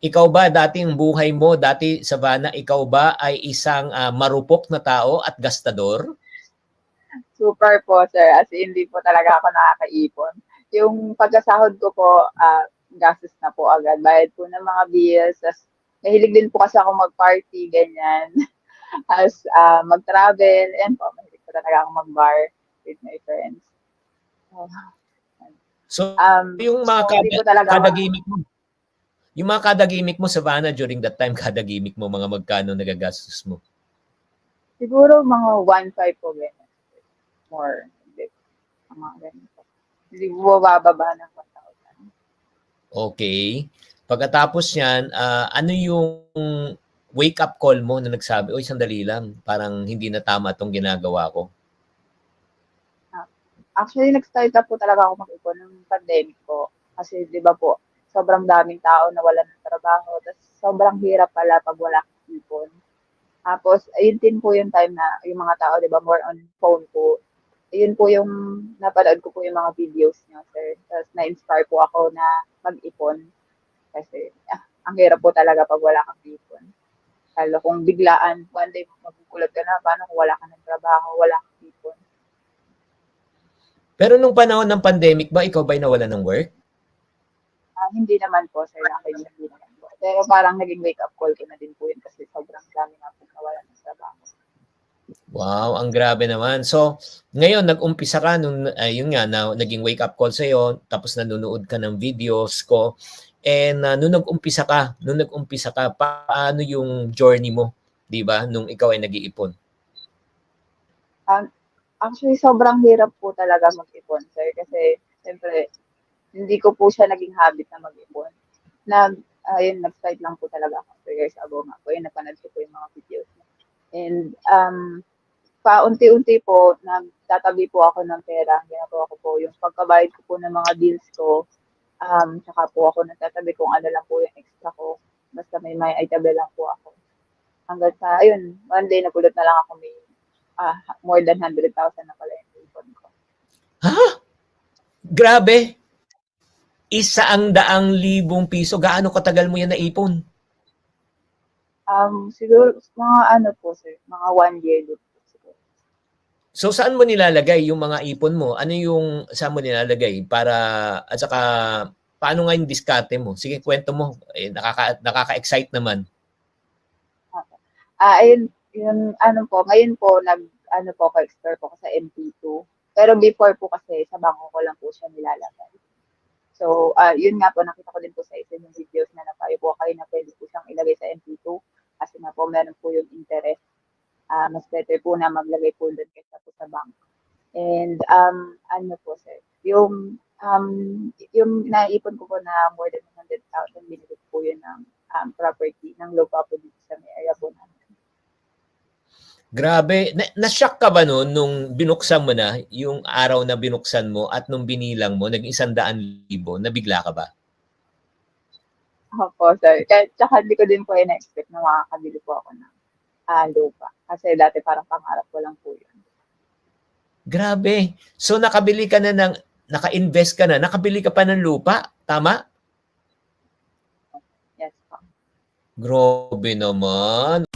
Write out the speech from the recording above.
ikaw ba dating buhay mo, dati Savannah, ikaw ba ay isang ah, marupok na tao at gastador? Super po, sir. As in, hindi po talaga ako nakakaipon. Yung pagkasahod ko po, ah, gastos na po agad. Bayad po ng mga bills. As, mahilig din po kasi ako mag-party, ganyan. As ah, mag-travel. And po, mahilig po talaga ako mag-bar with my friends. So, So, um, yung mga so, kada, po talaga ako- kada gimmick mo, yung mga kada gimmick mo, Savannah, during that time, kada gimmick mo, mga magkano nagagastos mo? Siguro mga 1.5 po, ganyan. More. Hindi. Mga ganyan. Hindi po bababa ng 1,000. Okay. Pagkatapos yan, ah, ano yung wake-up call mo na nagsabi, oy, sandali lang, parang hindi na tama itong ginagawa ko. Actually, nag-start na po talaga ako mag-ipon ng pandemic po. Kasi, di ba po, sobrang daming tao na wala ng trabaho. Tapos, sobrang hirap pala pag wala kang ipon. Tapos, ayun din po yung time na yung mga tao, di ba, more on phone po. Ayun po yung napanood ko po yung mga videos niyo, sir. Tapos, na-inspire po ako na mag-ipon. Kasi, ah, ang hirap po talaga pag wala kang ipon. Lalo kung biglaan, one day magugulat ka na, paano kung wala ka ng trabaho, wala kang ipon. Pero nung panahon ng pandemic ba, ikaw ba'y nawala ng work? Ah, hindi naman po, sir. Akin hindi naman po. Pero parang naging wake-up call ko na din po yun kasi sobrang dami nga po nawala ng trabaho. Wow, ang grabe naman. So, ngayon, nag-umpisa ka, nung, ayun nga, na, naging wake-up call sa'yo, tapos nanonood ka ng videos ko. And uh, nung nag-umpisa ka, nung nag-umpisa ka, paano yung journey mo, di ba, nung ikaw ay nag-iipon? Actually, sobrang hirap po talaga mag-ipon, sir. Kasi, siyempre, hindi ko po siya naging habit na mag-ipon. Nag, ayun, nag-start lang po talaga ako. Three years ago nga po. Yun, napanood ko po yung mga videos. And, um, paunti-unti po, nagtatabi po ako ng pera. Ginagawa ko po yung pagkabayad ko po ng mga bills ko. Um, saka po ako nagtatabi kung ano lang po yung extra ko. Basta may may itabi lang po ako. Hanggang sa, ayun, one day nagulat na lang ako may ah, more than 100,000 na pala yung ipon ko. Ha? Grabe! Isa ang daang libong piso. Gaano katagal mo yan naipon? Um, siguro, mga ano po, sir, mga one year din po siguro. So saan mo nilalagay yung mga ipon mo? Ano yung saan mo nilalagay para at saka paano nga yung diskarte mo? Sige, kwento mo. Eh, nakaka nakaka-excite naman. Ah, ayun, yun, ano po, ngayon po, nag, ano po, ako, explore po ako sa MP2. Pero before po kasi, sa bangko ko lang po siya nilalagay. So, ah, yun nga po, nakita ko din po sa isa yung videos na napayo po kayo na pwede po siyang ilagay sa MP2. Kasi nga po, meron po yung interest. Ah, mas better po na maglagay po doon kaysa po sa bank. And, um, ano po, sir, yung, um, yung naipon ko po na more than 100,000, binigay po yun ng um, property, ng lupa po dito sa may area po namin. Grabe. Na, na-shock ka ba noon nung binuksan mo na yung araw na binuksan mo at nung binilang mo, naging isandaan libo, nabigla ka ba? Opo, sir. Kaya, tsaka hindi ko din po in-expect na makakabili po ako ng ah, lupa. Kasi dati parang pangarap ko lang po yun. Grabe. So nakabili ka na ng, naka-invest ka na, nakabili ka pa ng lupa, tama? Yes po. Grabe naman.